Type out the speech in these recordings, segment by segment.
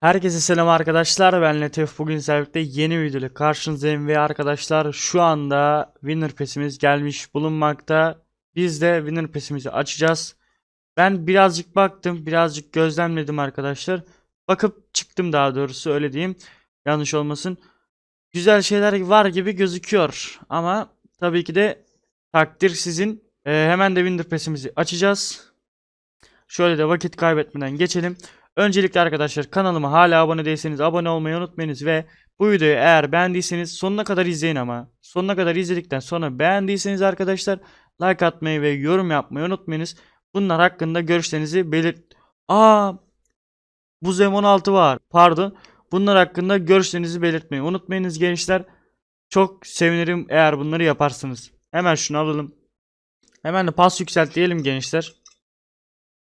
Herkese selam arkadaşlar. Ben Letef. Bugün sizlerle yeni videoyla karşınızdayım ve arkadaşlar şu anda Winner Pass'imiz gelmiş bulunmakta. Biz de Winner Pass'imizi açacağız. Ben birazcık baktım, birazcık gözlemledim arkadaşlar. Bakıp çıktım daha doğrusu öyle diyeyim. Yanlış olmasın. Güzel şeyler var gibi gözüküyor ama tabii ki de takdir sizin. Ee, hemen de Winner Pass'imizi açacağız. Şöyle de vakit kaybetmeden geçelim. Öncelikle arkadaşlar kanalıma hala abone değilseniz abone olmayı unutmayınız ve bu videoyu eğer beğendiyseniz sonuna kadar izleyin ama sonuna kadar izledikten sonra beğendiyseniz arkadaşlar like atmayı ve yorum yapmayı unutmayınız. Bunlar hakkında görüşlerinizi belirt... Aa, bu M16 var. Pardon. Bunlar hakkında görüşlerinizi belirtmeyi unutmayınız gençler. Çok sevinirim eğer bunları yaparsınız. Hemen şunu alalım. Hemen de pas yükselt diyelim gençler.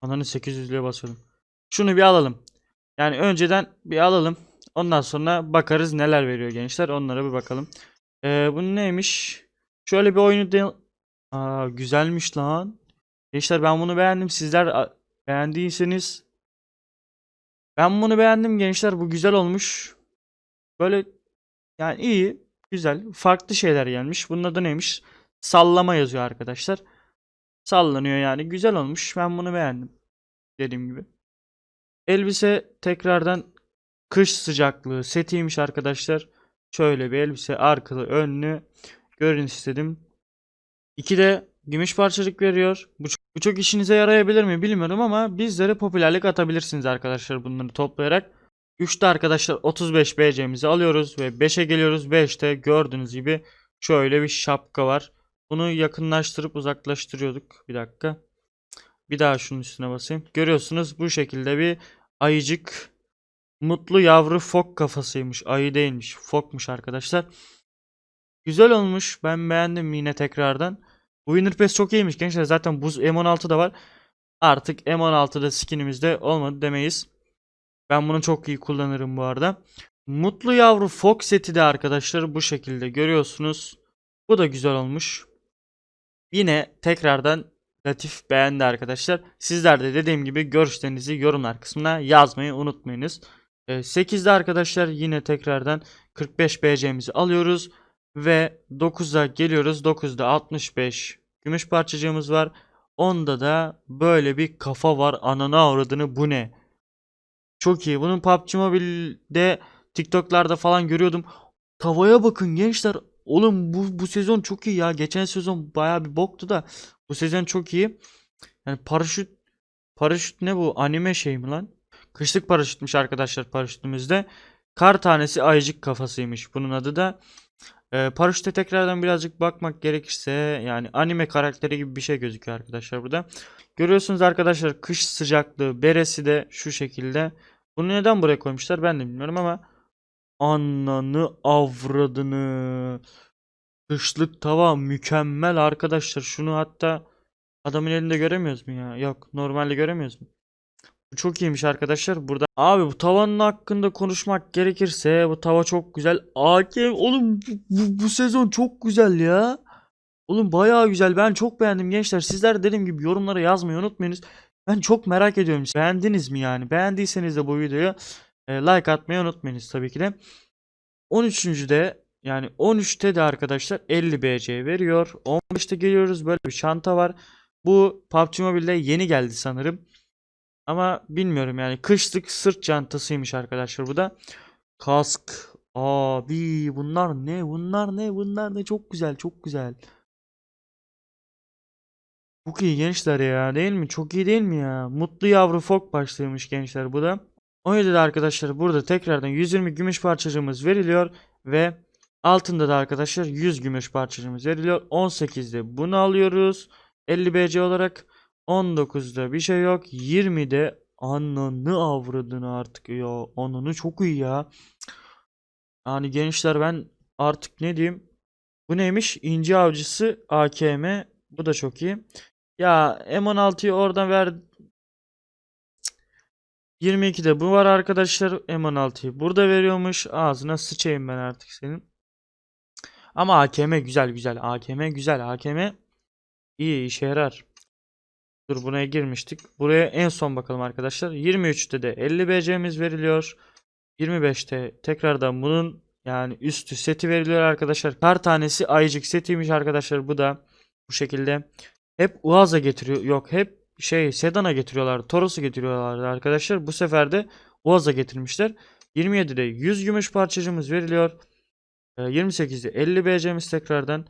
Ananı 800'lüğe basıyorum. Şunu bir alalım. Yani önceden bir alalım. Ondan sonra bakarız neler veriyor gençler. Onlara bir bakalım. Ee, bu neymiş? Şöyle bir oyunu de... Aa, güzelmiş lan. Gençler ben bunu beğendim. Sizler beğendiyseniz ben bunu beğendim gençler. Bu güzel olmuş. Böyle yani iyi, güzel. Farklı şeyler gelmiş. Bunun adı neymiş? Sallama yazıyor arkadaşlar. Sallanıyor yani. Güzel olmuş. Ben bunu beğendim. Dediğim gibi. Elbise tekrardan kış sıcaklığı setiymiş arkadaşlar. Şöyle bir elbise arkalı önlü görün istedim. İki de gümüş parçacık veriyor. Bu çok, bu çok işinize yarayabilir mi bilmiyorum ama bizlere popülerlik atabilirsiniz arkadaşlar bunları toplayarak. 3'te arkadaşlar 35 BC'mizi alıyoruz ve 5'e geliyoruz. 5'te gördüğünüz gibi şöyle bir şapka var. Bunu yakınlaştırıp uzaklaştırıyorduk. Bir dakika. Bir daha şunun üstüne basayım. Görüyorsunuz bu şekilde bir ayıcık mutlu yavru fok kafasıymış. Ayı değilmiş. Fokmuş arkadaşlar. Güzel olmuş. Ben beğendim yine tekrardan. Bu Winner çok iyiymiş gençler. Zaten buz M16 da var. Artık M16'da skinimizde olmadı demeyiz. Ben bunu çok iyi kullanırım bu arada. Mutlu yavru fok seti de arkadaşlar bu şekilde görüyorsunuz. Bu da güzel olmuş. Yine tekrardan Latif beğendi arkadaşlar. Sizler de dediğim gibi görüşlerinizi yorumlar kısmına yazmayı unutmayınız. Ee, 8'de arkadaşlar yine tekrardan 45 BC'mizi alıyoruz. Ve 9'a geliyoruz. 9'da 65 gümüş parçacığımız var. 10'da da böyle bir kafa var. Ananı avradını bu ne? Çok iyi. Bunun PUBG Mobile'de TikTok'larda falan görüyordum. Tavaya bakın gençler. Oğlum bu, bu sezon çok iyi ya. Geçen sezon baya bir boktu da. Bu sezon çok iyi. Yani paraşüt paraşüt ne bu? Anime şey mi lan? Kışlık paraşütmüş arkadaşlar paraşütümüzde. Kar tanesi ayıcık kafasıymış. Bunun adı da. Ee, paraşüte tekrardan birazcık bakmak gerekirse yani anime karakteri gibi bir şey gözüküyor arkadaşlar burada. Görüyorsunuz arkadaşlar kış sıcaklığı beresi de şu şekilde. Bunu neden buraya koymuşlar ben de bilmiyorum ama ananı avradını. Kışlık tava mükemmel arkadaşlar. Şunu hatta adamın elinde göremiyoruz mu ya? Yok normalde göremiyoruz mu? Bu çok iyiymiş arkadaşlar. Burada abi bu tavanın hakkında konuşmak gerekirse bu tava çok güzel. AK oğlum bu, bu, bu sezon çok güzel ya. Oğlum bayağı güzel. Ben çok beğendim gençler. Sizler dediğim gibi yorumlara yazmayı unutmayınız. Ben çok merak ediyorum. Beğendiniz mi yani? Beğendiyseniz de bu videoyu like atmayı unutmayınız tabii ki de. 13.de yani 13'te de arkadaşlar 50 BC veriyor. 15'te geliyoruz böyle bir çanta var. Bu PUBG Mobile'de yeni geldi sanırım. Ama bilmiyorum yani kışlık sırt çantasıymış arkadaşlar bu da. Kask. Abi bunlar ne? Bunlar ne? Bunlar ne? Çok güzel, çok güzel. Çok iyi gençler ya değil mi? Çok iyi değil mi ya? Mutlu yavru fok başlıyormuş gençler bu da. 17'de arkadaşlar burada tekrardan 120 gümüş parçacığımız veriliyor ve altında da arkadaşlar 100 gümüş parçacığımız veriliyor. 18'de bunu alıyoruz 50 BC olarak. 19'da bir şey yok. 20'de ananı avradını artık ya. Ananı çok iyi ya. Yani gençler ben artık ne diyeyim? Bu neymiş? İnci avcısı AKM. Bu da çok iyi. Ya M16'yı oradan ver. 22'de bu var arkadaşlar. M16'yı burada veriyormuş. Ağzına sıçayım ben artık senin. Ama AKM güzel güzel. AKM güzel. AKM iyi işe yarar. Dur buraya girmiştik. Buraya en son bakalım arkadaşlar. 23'te de 50 BC'miz veriliyor. 25'te tekrardan bunun yani üstü seti veriliyor arkadaşlar. Her tanesi ayıcık setiymiş arkadaşlar. Bu da bu şekilde. Hep Uaz'a getiriyor. Yok hep şey Sedan'a getiriyorlar. Toros'u getiriyorlardı arkadaşlar. Bu sefer de Uaz'a getirmişler. 27'de 100 gümüş parçacığımız veriliyor. Ee, 28'de 50 BC'miz tekrardan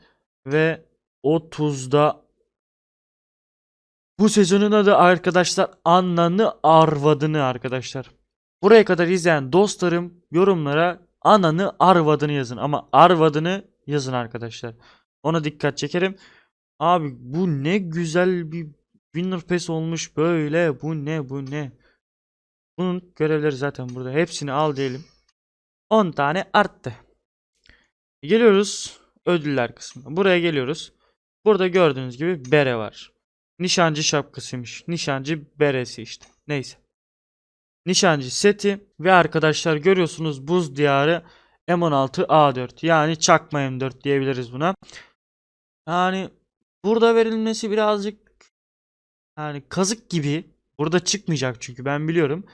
ve 30'da bu sezonun adı arkadaşlar Ananı Arvadını arkadaşlar. Buraya kadar izleyen dostlarım yorumlara ananı arvadını yazın ama arvadını yazın arkadaşlar. Ona dikkat çekerim. Abi bu ne güzel bir Winner Pass olmuş böyle. Bu ne bu ne? Bunun görevleri zaten burada. Hepsini al diyelim. 10 tane arttı. Geliyoruz ödüller kısmına. Buraya geliyoruz. Burada gördüğünüz gibi bere var. Nişancı şapkasıymış. Nişancı beresi işte. Neyse. Nişancı seti ve arkadaşlar görüyorsunuz buz diyarı M16 A4 yani çakma M4 diyebiliriz buna. Yani burada verilmesi birazcık yani kazık gibi. Burada çıkmayacak çünkü ben biliyorum.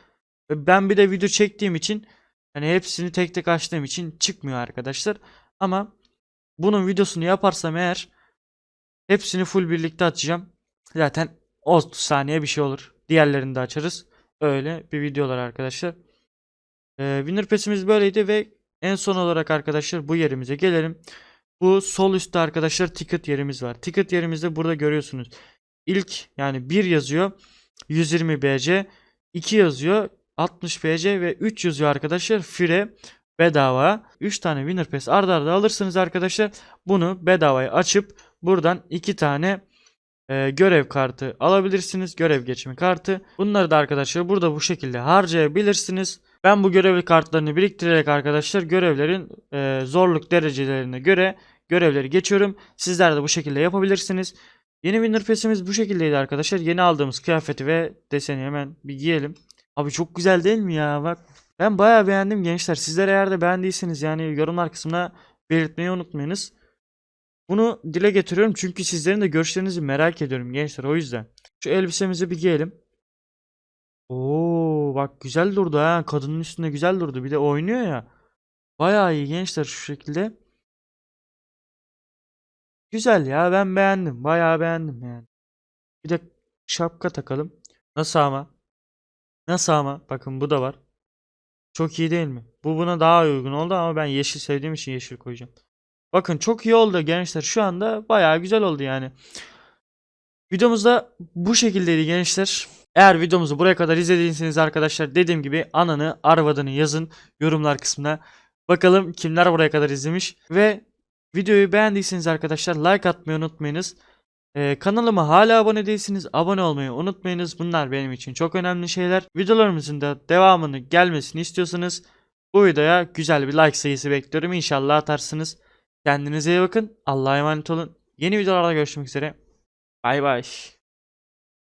Ben bir de video çektiğim için hani hepsini tek tek açtığım için çıkmıyor arkadaşlar. Ama bunun videosunu yaparsam eğer hepsini full birlikte açacağım. Zaten 30 saniye bir şey olur. Diğerlerini de açarız. Öyle bir videolar arkadaşlar. Ee, Winner Pass'imiz böyleydi ve en son olarak arkadaşlar bu yerimize gelelim. Bu sol üstte arkadaşlar ticket yerimiz var. Ticket yerimizde burada görüyorsunuz. İlk yani 1 yazıyor 120 BC, 2 yazıyor 60 BC ve 3 yazıyor arkadaşlar fire bedava. 3 tane Winner Pass arda arda alırsınız arkadaşlar. Bunu bedavaya açıp buradan 2 tane e, görev kartı alabilirsiniz. Görev geçimi kartı. Bunları da arkadaşlar burada bu şekilde harcayabilirsiniz. Ben bu görevli kartlarını biriktirerek arkadaşlar görevlerin e, zorluk derecelerine göre görevleri geçiyorum. Sizler de bu şekilde yapabilirsiniz. Yeni Winner Pass'imiz bu şekildeydi arkadaşlar. Yeni aldığımız kıyafeti ve deseni hemen bir giyelim. Abi çok güzel değil mi ya? Bak ben bayağı beğendim gençler. Sizler eğer de beğendiyseniz yani yorumlar kısmına belirtmeyi unutmayınız. Bunu dile getiriyorum çünkü sizlerin de görüşlerinizi merak ediyorum gençler o yüzden. Şu elbisemizi bir giyelim. Oo bak güzel durdu ha. Kadının üstünde güzel durdu. Bir de oynuyor ya. Bayağı iyi gençler şu şekilde. Güzel ya ben beğendim. Bayağı beğendim yani. Bir de şapka takalım. Nasıl ama? Nasıl ama? Bakın bu da var. Çok iyi değil mi? Bu buna daha uygun oldu ama ben yeşil sevdiğim için yeşil koyacağım. Bakın çok iyi oldu gençler. Şu anda bayağı güzel oldu yani. Videomuz da bu şekildeydi gençler. Eğer videomuzu buraya kadar izlediyseniz arkadaşlar dediğim gibi ananı arvadını yazın yorumlar kısmına. Bakalım kimler buraya kadar izlemiş. Ve videoyu beğendiyseniz arkadaşlar like atmayı unutmayınız. Ee, kanalıma hala abone değilsiniz. Abone olmayı unutmayınız. Bunlar benim için çok önemli şeyler. Videolarımızın da devamını gelmesini istiyorsanız bu videoya güzel bir like sayısı bekliyorum. İnşallah atarsınız. Kendinize iyi bakın. Allah'a emanet olun. Yeni videolarda görüşmek üzere. Bay bay.